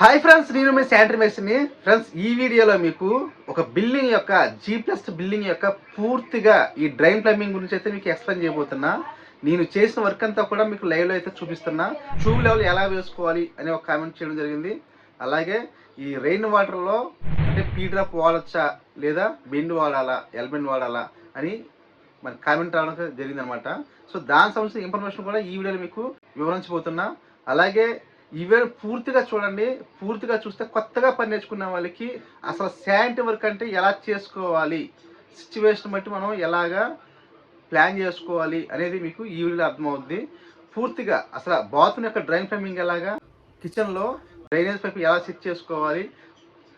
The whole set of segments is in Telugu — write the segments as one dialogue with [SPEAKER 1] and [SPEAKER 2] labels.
[SPEAKER 1] హాయ్ ఫ్రెండ్స్ నేను మీ శానిటరీ మెషిన్ని ఫ్రెండ్స్ ఈ వీడియోలో మీకు ఒక బిల్డింగ్ యొక్క జీ ప్లస్ బిల్డింగ్ యొక్క పూర్తిగా ఈ డ్రైన్ ప్లంబింగ్ గురించి అయితే మీకు ఎక్స్ప్లెయిన్ చేయబోతున్నా. నేను చేసిన వర్క్ అంతా కూడా మీకు లైవ్లో అయితే చూపిస్తున్నా. ట్యూబ్ లెవెల్ ఎలా వేసుకోవాలి అనే ఒక కామెంట్ చేయడం జరిగింది. అలాగే ఈ రెయిన్ వాటర్లో అంటే పీడ్రాప్ వాడచ్చా లేదా బెండ్ వాడాలా ఎల్బెండ్ వాడాలా అని మరి కామెంట్ రావడం జరిగిందనమాట. సో దానికి సంబంధించిన ఇన్ఫర్మేషన్ కూడా ఈ వీడియోలో మీకు వివరించబోతున్నా. అలాగే ఈవెన్ పూర్తిగా చూడండి పూర్తిగా చూస్తే కొత్తగా పని నేర్చుకున్న వాళ్ళకి అసలు శాంటి వర్క్ అంటే ఎలా చేసుకోవాలి? సిచ్యువేషన్ బట్టి మనం ఎలాగా ప్లాన్ చేసుకోవాలి అనేది మీకు ఈ వీడియోలో అర్థమవుద్ది. పూర్తిగా అసలు బాత్రూమ్ యొక్క డ్రైన్ ఫ్రేమింగ్ ఎలాగా? కిచెన్లో డ్రైనేజ్ పైప్ ఎలా సెట్ చేసుకోవాలి?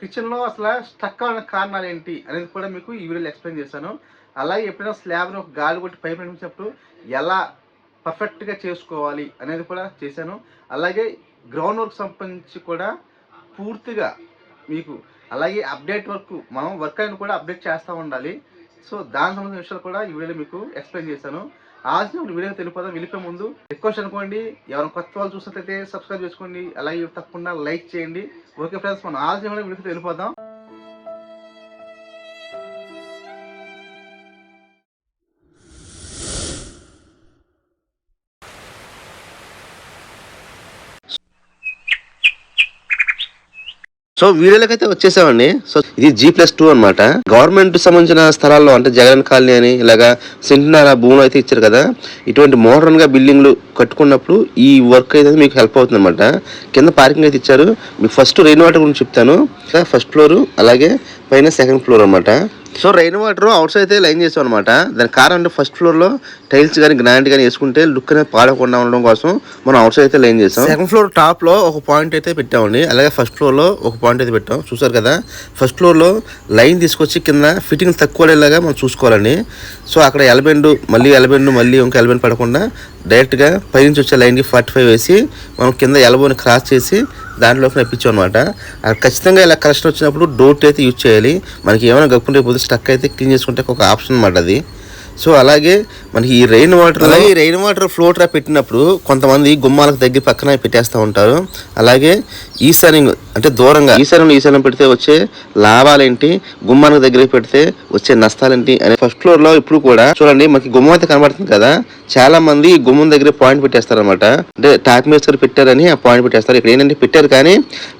[SPEAKER 1] కిచెన్లో అసలు స్టక్ అవ్వడానికి కారణాలు ఏంటి అనేది కూడా మీకు ఈ వీడియోలో ఎక్స్ప్లెయిన్ చేశాను. అలాగే ఎప్పుడైనా స్లాబ్ని ఒక గాలి కొట్టి పైప్ నడిపించినప్పుడు ఎలా పర్ఫెక్ట్గా చేసుకోవాలి అనేది కూడా చేశాను. అలాగే గ్రౌండ్ వర్క్ సంబంధించి కూడా పూర్తిగా మీకు అలాగే అప్డేట్ వర్క్ మనం వర్క్ అయిన కూడా అప్డేట్ చేస్తూ ఉండాలి. సో దానికి సంబంధించిన విషయాలు కూడా ఈ వీడియోలో మీకు ఎక్స్ప్లెయిన్ చేశాను. ఆల్సిన వీడియో తెలిపోదాం వెళ్ళిపోయే ముందు రిక్వెస్ట్ అనుకోండి. ఎవరైనా కొత్త వాళ్ళు చూసినట్లయితే సబ్స్క్రైబ్ చేసుకోండి. అలాగే తప్పకుండా లైక్ చేయండి. ఓకే ఫ్రెండ్స్ మనం ఆల్సిన వీడియో తెలియపోదాం
[SPEAKER 2] సో వీడియోలోకి అయితే వచ్చేసామండి. సో ఇది జీ ప్లస్ టూ అనమాట గవర్నమెంట్ సంబంధించిన స్థలాల్లో అంటే జగన్ కాలనీ అని ఇలాగా సెంటినార భూములు అయితే ఇచ్చారు కదా. ఇటువంటి మోడర్న్గా బిల్డింగ్లు కట్టుకున్నప్పుడు ఈ వర్క్ అయితే మీకు హెల్ప్ అవుతుంది అనమాట కింద పార్కింగ్ అయితే ఇచ్చారు. మీకు ఫస్ట్ రెయిన్ వాటర్ గురించి చెప్తాను. ఫస్ట్ ఫ్లోర్ అలాగే పైన సెకండ్ ఫ్లోర్ అనమాట so rain water outside అయితే లైన్ చేసాం అనమాట దాని కారణం అంటే ఫస్ట్ ఫ్లోర్లో టైల్స్ కానీ గ్రానైట్ కానీ వేసుకుంటే లుక్ అనేది పాడకుండా ఉండడం కోసం మనం అవుట్ సైడ్ అయితే లైన్ చేసాం. సెకండ్ ఫ్లోర్ టాప్లో ఒక పాయింట్ అయితే పెట్టామండి. అలాగే ఫస్ట్ ఫ్లోర్లో ఒక పాయింట్ అయితే పెట్టాం. చూసారు కదా? ఫస్ట్ ఫ్లోర్లో లైన్ తీసుకొచ్చి కింద ఫిట్టింగ్ తక్కువ లేలాగా మనం చూసుకోవాలండి. సో అక్కడ ఎలబెండ్ మళ్ళీ ఎలబెండ్ మళ్ళీ ఇంకా ఎలబెండ్ పడకుండా డైరెక్ట్గా పైనుంచి వచ్చే లైన్కి ఫార్టీ ఫైవ్ వేసి మనం కింద ఎలబోని క్రాస్ చేసి దాంట్లోకి నప్పించాం అనమాట అది ఖచ్చితంగా ఇలా కలెక్షన్ వచ్చినప్పుడు డోట్ అయితే యూజ్ చేయాలి. మనకి ఏమైనా గప్పుంటే పోతే స్టక్ అయితే క్లీన్ చేసుకుంటే ఒక ఆప్షన్ అనమాట అది. సో అలాగే మనకి ఈ రెయిన్ వాటర్ అలాగే ఈ రెయిన్ వాటర్ ఫ్లో ట్రాప్ పెట్టినప్పుడు కొంతమంది గుమ్మాలకు దగ్గర పక్కన పెట్టేస్తూ ఉంటారు. అలాగే ఈశాన్యం అంటే దూరంగా ఈశాన్యం ఈశాన్యం పెడితే వచ్చే లాభాలేంటి? గుమ్మానికి దగ్గర పెడితే వచ్చే నష్టాలేంటి? అనే ఫస్ట్ ఫ్లోర్లో ఇప్పుడు కూడా చూడండి మనకి గుమ్మం అయితే కనబడుతుంది కదా. చాలా మంది ఈ గుమ్మం దగ్గర పాయింట్ పెట్టేస్తారు అనమాట అంటే టాప్ మేస్టర్ పెట్టారని ఆ పాయింట్ పెట్టేస్తారు. ఇక్కడ ఏంటంటే పెట్టారు కానీ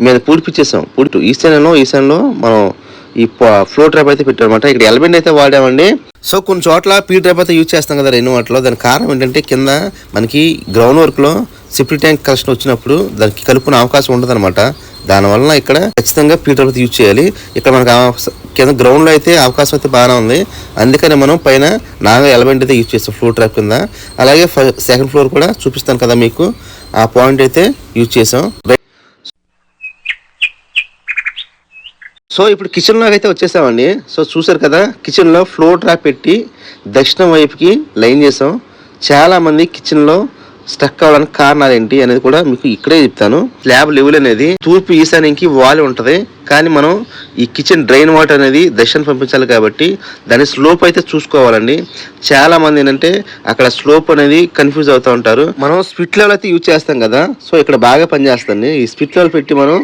[SPEAKER 2] మేము పూడిపించేసాం పూడి ఈశాన్యంలో ఈశాన్యంలో మనం ఈ ఫ్లో ట్రాప్ అయితే పెట్టారనమాట ఇక్కడ ఎల్బెండ్ అయితే వాడామండి. సో కొన్ని చోట్ల పీ ట్రాప్ అయితే యూజ్ చేస్తాం కదా రెండు వాటిలో. దాని కారణం ఏంటంటే కింద మనకి గ్రౌండ్ వర్క్లో సిప్లీ ట్యాంక్ కలెక్షన్ వచ్చినప్పుడు దానికి కలుపుకునే అవకాశం ఉండదు అనమాట దానివల్ల ఇక్కడ ఖచ్చితంగా పీ ట్రాప్ అయితే యూజ్ చేయాలి. ఇక్కడ మనకి కింద గ్రౌండ్లో అయితే అవకాశం అయితే బాగానే ఉంది. అందుకని మనం పైన నాగా ఎలమెంట్ అయితే యూజ్ చేస్తాం ఫ్లోర్ ట్రాప్ కింద. అలాగే సెకండ్ ఫ్లోర్ కూడా చూపిస్తాను కదా మీకు. ఆ పాయింట్ అయితే యూజ్ చేసాం. సో ఇప్పుడు కిచెన్లోకి అయితే వచ్చేసామండి. సో చూసారు కదా కిచెన్లో ఫ్లోర్ ట్రాప్ పెట్టి దక్షిణం వైపుకి లైన్ చేసాం. చాలామంది కిచెన్లో స్టక్ అవ్వడానికి కారణాలు ఏంటి అనేది కూడా మీకు ఇక్కడే చెప్తాను. స్లాబ్ లెవెల్ అనేది తూర్పు ఈశాన్యంకి వాలి ఉంటది. కానీ మనం ఈ కిచెన్ డ్రైన్ వాటర్ అనేది దర్శనం పంపించాలి కాబట్టి దాని స్లోప్ అయితే చూసుకోవాలండి. చాలా మంది ఏంటంటే అక్కడ స్లోప్ అనేది కన్ఫ్యూజ్ అవుతూ ఉంటారు. మనం స్పిట్ లెవెల్ అయితే యూజ్ చేస్తాం కదా. సో ఇక్కడ బాగా పనిచేస్తుంది ఈ స్పిట్ లెవెల్ పెట్టి మనం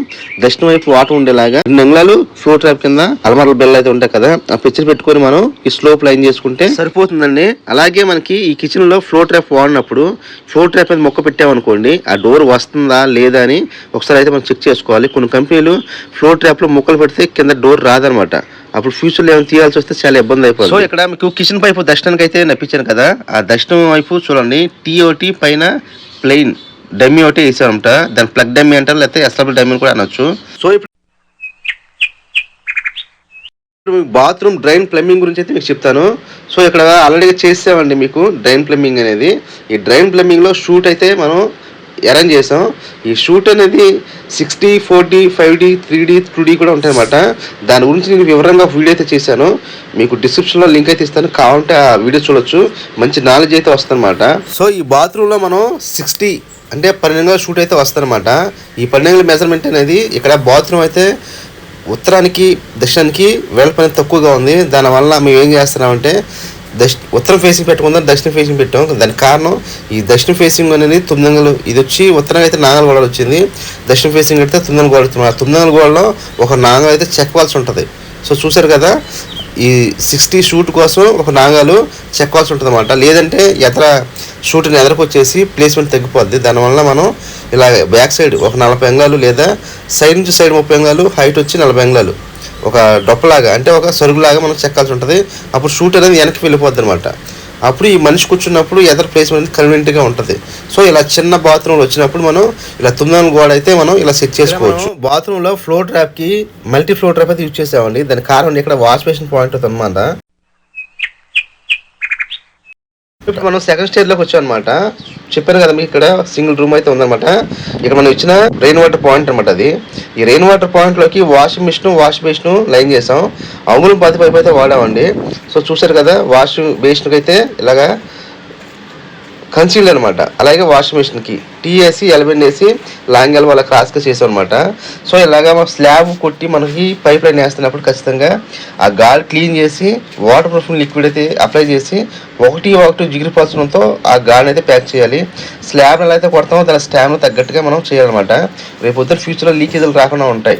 [SPEAKER 2] దర్శనం వైపు వాటర్ ఉండేలాగా రెండు అంగుళాలు ఫ్లో ట్రాప్ కింద అలమార్ల బెల్ అయితే ఉంటాయి కదా. ఆ పిక్చర్ పెట్టుకొని మనం ఈ స్లోప్ లైన్ చేసుకుంటే సరిపోతుందండి. అలాగే మనకి ఈ కిచెన్లో ఫ్లో ట్రాప్ వాడినప్పుడు ఫ్లో ట్రాప్ మీద మొక్క పెట్టామనుకోండి ఆ డోర్ వస్తుందా లేదా అని ఒకసారి అయితే మనం చెక్ చేసుకోవాలి. కొన్ని కంపెనీలు ఫ్లో ట్రాప్లో మొక్కలు పెడితే కింద డోర్ రాదనమాట. అప్పుడు ఫ్యూచర్లో ఏమైనా తీయాల్సి వస్తే చాలా ఇబ్బంది అయిపోతుంది. సో ఇక్కడ మీకు కిచెన్ పైపు దర్శనానికి అయితే నప్పించాను కదా ఆ దర్శనం వైపు చూడండి టీఓటీ పైన ప్లెయిన్ డమ్మీ ఒకటి వేసామంట. దాని ప్లగ్ డమ్మీ అంటారు లేకపోతే ఎస్ఎల్ డమ్మీ కూడా అనొచ్చు. సో ఇప్పుడు ఇప్పుడు మీకు బాత్రూమ్ డ్రైన్ ప్లంబింగ్ గురించి అయితే మీకు చెప్తాను. సో ఇక్కడ ఆల్రెడీగా చేసామండి మీకు డ్రైన్ ప్లంబింగ్ అనేది. ఈ డ్రైన్ ప్లంబింగ్లో షూట్ అయితే మనం అరేంజ్ చేసాం. ఈ షూట్ అనేది sixty forty five D three D two D కూడా ఉంటాయన్నమాట. దాని గురించి నేను వివరంగా వీడియో అయితే చేశాను. మీకు డిస్క్రిప్షన్లో లింక్ అయితే ఇస్తాను. కావాలంటే ఆ వీడియో చూడొచ్చు. మంచి నాలెడ్జ్ అయితే వస్తుందన్నమాట. సో ఈ బాత్రూంలో మనం సిక్స్టీ అంటే పన్నెండు షూట్ అయితే వస్తుందన్నమాట. ఈ పన్నెండు మెజర్మెంట్ అనేది ఇక్కడ బాత్రూమ్ అయితే ఉత్తరానికి దక్షిణానికి వెళ్ళపని తక్కువగా ఉంది. దానివల్ల మేము ఏం చేస్తున్నామంటే
[SPEAKER 1] దక్షిణ ఉత్తరం ఫేసింగ్ పెట్టకుండా దక్షిణ ఫేసింగ్ పెట్టాం. దానికి కారణం ఈ దక్షిణ ఫేసింగ్ అనేది తొమ్మిదంగలు ఇది వచ్చి ఉత్తరం అయితే నాగల గోడలు వచ్చింది. దక్షిణ ఫేసింగ్ అయితే తొమ్మిది గోడ వచ్చింది ఆ తొమ్మిది గోడలో ఒక నాగం అయితే చెక్కవలసి ఉంటుంది. సో చూసారు కదా ఈ సిక్స్టీ షూట్ కోసం ఒక నాగాలు చెక్కవలసి ఉంటుంది అనమాట లేదంటే ఎతర షూటింగ్ ఎదరకొచ్చేసి ప్లేస్మెంట్ తగ్గిపోద్ది. దానివల్ల మనం ఇలా బ్యాక్ సైడ్ ఒక నలభై అంగాలు లేదా సైడ్ నుంచి సైడ్ ముప్పై అంగాలు హైట్ వచ్చి నలభై అంగాలు. ఒక డొప్పలాగా అంటే ఒక సరుగులాగా మనం చెక్కాల్సి ఉంటుంది. అప్పుడు షూట్ అనేది వెనక్కి వెళ్ళిపోద్ది అనమాట అప్పుడు ఈ మనిషి కూర్చున్నప్పుడు ఎదర్ ప్లేస్మెంట్ అనేది కన్వీనియంట్గా ఉంటుంది. సో ఇలా చిన్న బాత్రూమ్లు వచ్చినప్పుడు మనం ఇలా తొమ్మిది గోడ అయితే మనం ఇలా సెట్ చేసుకోవచ్చు. బాత్రూంలో ఫ్లోర్ ట్రాప్కి మల్టీ ఫ్లోర్ ట్రాప్ అయితే యూజ్ చేసామండి. దాని కారణం ఇక్కడ వాష్ బేసిన్ పాయింట్ అవుతుంది అనమాట ఇప్పుడు మనం సెకండ్ స్టేజ్లోకి వచ్చాం అనమాట చెప్పాను కదా మీకు ఇక్కడ సింగిల్ రూమ్ అయితే ఉందన్నమాట. ఇక్కడ మనం ఇచ్చిన రెయిన్ వాటర్ పాయింట్ అనమాట అది. ఈ rain water పాయింట్లోకి washing machine wash basin line చేసాం. అంగుళం పది పైపు అయితే వాడామండి. సో చూసారు కదా వాష్ బేసిన్కి అయితే ఇలాగా కన్సీల్డ్ అనమాట అలాగే వాషింగ్ మిషన్కి. టీ వేసి ఎలబెండ్ వేసి లాంగ్ ఎల్ వాళ్ళ క్రాస్గా చేసాం అనమాట సో ఇలాగా మనం స్లాబ్ కొట్టి మనకి పైప్ లైన్ వేస్తున్నప్పుడు ఖచ్చితంగా ఆ గాలి క్లీన్ చేసి వాటర్ ప్రూఫ్ లిక్విడ్ అయితే అప్లై చేసి ఒకటి ఒకటి జిగిరి ఆ గాలిని అయితే ప్యాక్ చేయాలి. స్లాబ్ ఎలా అయితే కొడతామో దాని స్టామినా తగ్గట్టుగా మనం చేయాలన్నమాట. రేపు పొద్దున ఫ్యూచర్లో లీకేజీలు రాకుండా ఉంటాయి.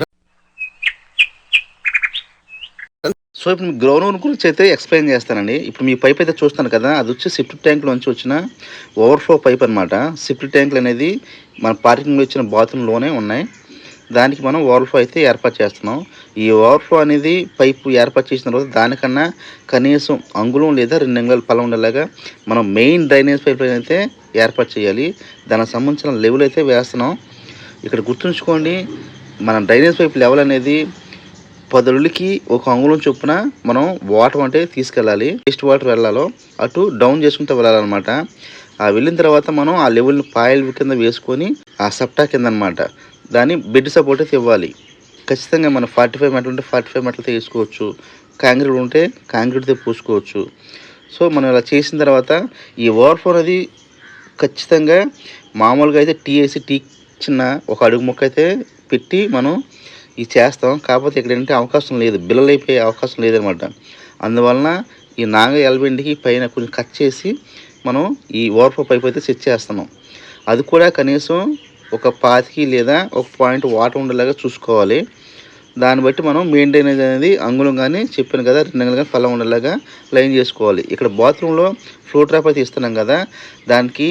[SPEAKER 1] సో ఇప్పుడు మీ గ్రౌండ్ గురించి అయితే ఎక్స్ప్లెయిన్ చేస్తానండి. ఇప్పుడు మీ పైప్ అయితే చూస్తాను కదా అది వచ్చి సిఫ్ట్ ట్యాంక్లోంచి వచ్చిన ఓవర్ఫ్లో పైప్ అనమాట సిఫ్ట్ ట్యాంకులు అనేది మన పార్కింగ్లో ఇచ్చిన బాత్రూంలోనే ఉన్నాయి. దానికి మనం ఓవర్ఫ్లో అయితే ఏర్పాటు చేస్తున్నాం. ఈ ఓవర్ఫ్లో అనేది పైపు ఏర్పాటు చేసిన తర్వాత దానికన్నా కనీసం అంగుళం లేదా రెండు అంగుళాల పొలం ఉండేలాగా మనం మెయిన్ డ్రైనేజ్ పైప్ అయితే ఏర్పాటు చేయాలి. దానికి సంబంధించిన లెవెల్ అయితే వేస్తున్నాం. ఇక్కడ గుర్తుంచుకోండి మన డ్రైనేజ్ పైప్ లెవెల్ అనేది పదులకి ఒక అంగుళం చొప్పున మనం వాటర్ అంటే తీసుకెళ్ళాలి. వేస్ట్ వాటర్ వెళ్ళాలో అటు డౌన్ చేసుకుంటూ వెళ్ళాలన్నమాట. ఆ వెళ్ళిన తర్వాత మనం ఆ లెవెల్ని పాయల్ కింద వేసుకొని ఆ సప్టా కింద అనమాట దాన్ని బెడ్ సపోర్ట్ అయితే ఇవ్వాలి. ఖచ్చితంగా మనం ఫార్టీ ఫైవ్ మెటల్ ఉంటే ఫార్టీ ఫైవ్ మెటల్తో వేసుకోవచ్చు. కాంక్రీట్ ఉంటే కాంక్రీట్తో పూసుకోవచ్చు. సో మనం ఇలా చేసిన తర్వాత ఈ ఓవర్ఫ్లో అనేది ఖచ్చితంగా మామూలుగా అయితే టీ వేసి టీ చిన్న ఒక అడుగు ముక్క అయితే పెట్టి మనం ఇది చేస్తాం. కాకపోతే ఇక్కడ ఏంటంటే అవకాశం లేదు. బిల్లలు అయిపోయే అవకాశం లేదనమాట. అందువలన ఈ నాగ ఎల్బెండికి పైన కొంచెం కట్ చేసి మనం ఈ ఓవర్ఫ్లో పైప్ అయితే సెట్ చేస్తున్నాం. అది కూడా కనీసం ఒక పాతికి లేదా ఒక పాయింట్ వాటర్ ఉండేలాగా చూసుకోవాలి. దాన్ని బట్టి మనం మెయింటైన్ అనేది అంగుళం కానీ చెప్పాను కదా రెండు అంగులు కానీ ఫలం ఉండేలాగా లైన్ చేసుకోవాలి. ఇక్కడ బాత్రూంలో ఫ్లోర్ ట్రాప్ అయితే ఇస్తున్నాం కదా దానికి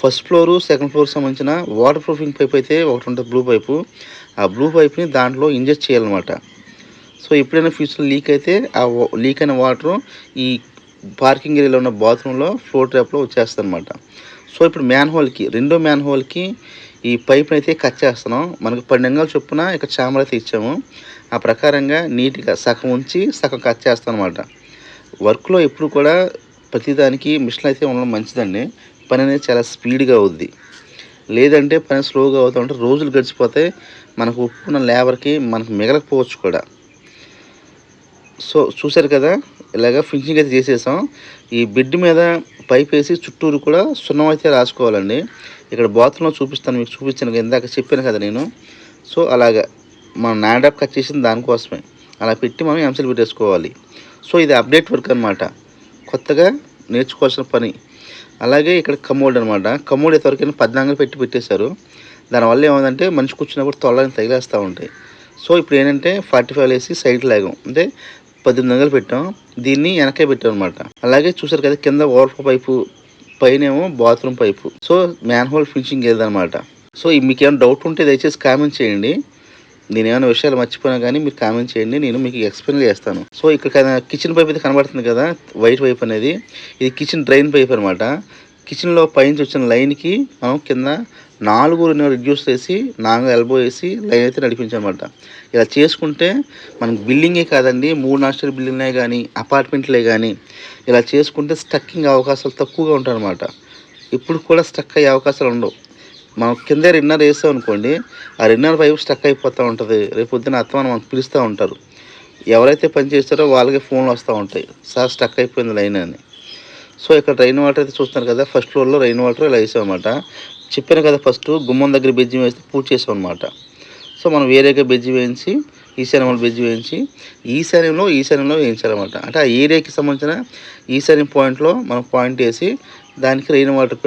[SPEAKER 1] ఫస్ట్ ఫ్లోరు సెకండ్ ఫ్లోర్ సంబంధించిన వాటర్ ప్రూఫింగ్ పైప్ అయితే ఒకటి ఉంటుంది బ్లూ పైపు. ఆ బ్లూ పైప్ని దాంట్లో ఇంజెక్ట్ చేయాలన్నమాట. సో ఎప్పుడైనా ఫ్యూచర్ లీక్ అయితే ఆ లీక్ అయిన వాటర్ ఈ పార్కింగ్ ఏరియాలో ఉన్న బాత్రూంలో ఫ్లోర్ ట్రాప్లో వచ్చేస్తుంది అనమాట సో ఇప్పుడు మ్యాన్ హోల్కి రెండో మ్యాన్ హోల్కి ఈ పైప్ని అయితే కట్ చేస్తున్నాం. మనకు పన్నెండు చొప్పున ఇక చామర అయితే ఇచ్చాము. ఆ ప్రకారంగా నీట్గా సగం ఉంచి సగం కట్ చేస్తాం అనమాట వర్క్లో ఎప్పుడు కూడా ప్రతిదానికి మిషన్ అయితే ఉండడం మంచిదండి. పని అనేది చాలా స్పీడ్గా అవుద్ది. లేదంటే పని స్లోగా అవుతూ ఉంటే రోజులు గడిచిపోతే మనకు ఒప్పుకున్న లేబర్కి మనకు మిగలకపోవచ్చు కూడా. సో చూశారు కదా ఇలాగ ఫినిషింగ్ అయితే చేసేసాం. ఈ బెడ్ మీద పైప్ వేసి చుట్టూరు కూడా సున్నం అయితే రాసుకోవాలండి. ఇక్కడ బాత్రూంలో చూపిస్తాను మీకు చూపించాను ఇందాక చెప్పాను కదా నేను. సో అలాగా మనం నాడాప్ కట్ చేసిన దానికోసమే. అలా పెట్టి మనం ఎంసీలు పెట్టేసుకోవాలి. సో ఇది అప్డేట్ వర్క్ అనమాట కొత్తగా నేర్చుకోవాల్సిన పని. అలాగే ఇక్కడ కమోడ్ అనమాట కమోడ్ ఎంతవరకైనా పద్నాలుగు పెట్టి పెట్టేశారు. దానివల్ల ఏమైందంటే మనిషి కూర్చున్నప్పుడు తొలని తగిలేస్తూ ఉంటాయి. సో ఇప్పుడు ఏంటంటే ఫార్టీ ఫైవ్ వేసి సైడ్ లాగాం. అంటే పద్దెనిమిది వందలు పెట్టాం. దీన్ని వెనకే పెట్టాం అనమాట అలాగే చూసారు కదా కింద ఓవర్ఫ్లో పైపు పైన ఏమో bathroom pipe. So manhole finishing ఏదనమాట so మీకు ఏమైనా డౌట్ ఉంటే దయచేసి కామెంట్ చేయండి. నేను ఏమైనా విషయాలు మర్చిపోయినా కానీ మీరు కామెంట్ చేయండి నేను మీకు ఎక్స్ప్లెయిన్ చేస్తాను. సో ఇక్కడ కిచెన్ పైప్ అయితే కనబడుతుంది కదా వైట్ పైప్ అనేది. ఇది కిచెన్ డ్రైన్ పైప్ అనమాట కిచెన్లో పైనుంచి వచ్చిన లైన్కి మనం కింద నాలుగు రెండు రిడ్యూస్ చేసి నాలుగు ఎల్బో వేసి లైన్ అయితే నడిపించమాట ఇలా చేసుకుంటే మనకు బిల్డింగే కాదండి మూడు నాస్టర్ బిల్డింగ్లే కానీ అపార్ట్మెంట్లే కానీ ఇలా చేసుకుంటే స్టక్కింగ్ అవకాశాలు తక్కువగా ఉంటాయన్నమాట. ఇప్పుడు కూడా స్టక్ అయ్యే అవకాశాలు ఉండవు. మనం కింద రిన్నర్ వేసాం అనుకోండి ఆ రిన్నర్ పైపు స్టక్ అయిపోతూ ఉంటుంది. రేపు పొద్దున అత్తమని మనకు పిలుస్తూ ఉంటారు. ఎవరైతే పని చేస్తారో వాళ్ళకే ఫోన్లు వస్తూ ఉంటాయి. సార్ స్టక్ అయిపోయింది లైన్ అని. సో ఇక్కడ రైన్ వాటర్ అయితే చూస్తున్నారు కదా ఫస్ట్ ఫ్లోర్లో రైన్ వాటర్ ఇలా వేసాం అనమాట చెప్పాను కదా ఫస్ట్ గుమ్మం దగ్గర బెజ్జి వేస్తే పూజ చేసాం అనమాట సో మనం వేరేగా బెజ్జి వేయించి ఈశాన్యంలో బ్రిడ్జ్ వేయించి ఈశాన్యంలో ఈశాన్యంలో వేయించాలన్నమాట. అంటే ఆ ఏరియాకి సంబంధించిన ఈశాన్యం పాయింట్లో మనం పాయింట్ వేసి దానికి రెయిన్ వాటర్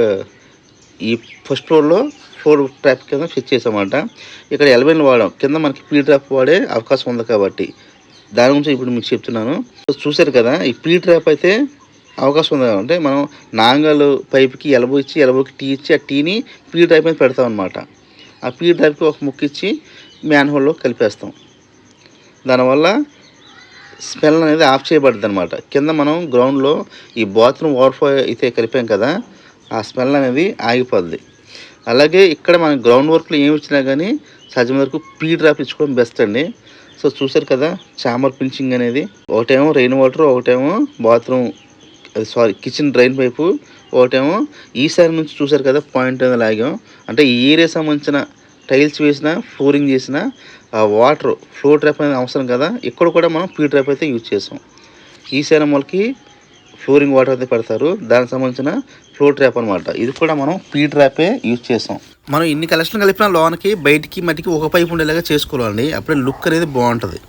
[SPEAKER 1] ఈ ఫస్ట్ ఫ్లోర్లో ఫోర్ ట్రాప్ కింద ఫిక్స్ చేసామంట ఇక్కడ ఎలబెన్ వాడాం కింద మనకి పీ ట్రాప్ వాడే అవకాశం ఉంది కాబట్టి. దాని గురించి ఇప్పుడు మీకు చెప్తున్నాను. చూశారు కదా ఈ పీ ట్రాప్ అయితే అవకాశం ఉంది అంటే మనం నాంగల్ పైప్కి ఎలబో ఇచ్చి ఎలబోకి టీ ఇచ్చి ఆ టీని పీ ట్రాప్ మీద పెడతాం అనమాట ఆ పీ ట్రాప్కి ఒక ముక్కు ఇచ్చి మ్యాన్ హోల్లో కలిపేస్తాం. దానివల్ల స్మెల్ అనేది ఆఫ్ చేయబడుతుంది అనమాట కింద మనం గ్రౌండ్లో ఈ బాత్రూమ్ ఓవర్ఫ్లో అయితే కలిపాం కదా ఆ స్మెల్ అనేది ఆగిపోద్ది. అలాగే ఇక్కడ మన గ్రౌండ్ వర్క్లో ఏమి ఇచ్చినా కానీ సహజం వరకు పీ డ్రాప్ ఇచ్చుకోవడం బెస్ట్ అండి. సో చూసారు కదా చామర్ పించింగ్ అనేది. ఒకటేమో రెయిన్ వాటర్ ఒకటేమో bathroom sorry kitchen drain pipe ఒకటేమో ఈసారి నుంచి చూసారు కదా పాయింట్ అనేది లాగాం. అంటే ఈ ఏరియా సంబంధించిన టైల్స్ వేసిన ఫ్లోరింగ్ చేసిన ఆ వాటర్ ఫ్లో ట్రాప్ అనేది అవసరం కదా. ఇక్కడ కూడా మనం పీ ట్రాప్ అయితే యూజ్ చేసాం. ఈశాన్యం వాళ్ళకి ఫ్లోరింగ్ వాటర్ అయితే పెడతారు. దానికి సంబంధించిన ఫ్లో ట్రాప్ అనమాట ఇది కూడా మనం పీ ట్రాపే యూజ్ చేస్తాం. మనం ఇన్ని కలెక్షన్ కలిపిన లోనకి బయటికి మట్టికి ఒక పైపు ఉండేలాగా చేసుకోవాలండి. అప్పుడే లుక్ అనేది బాగుంటుంది.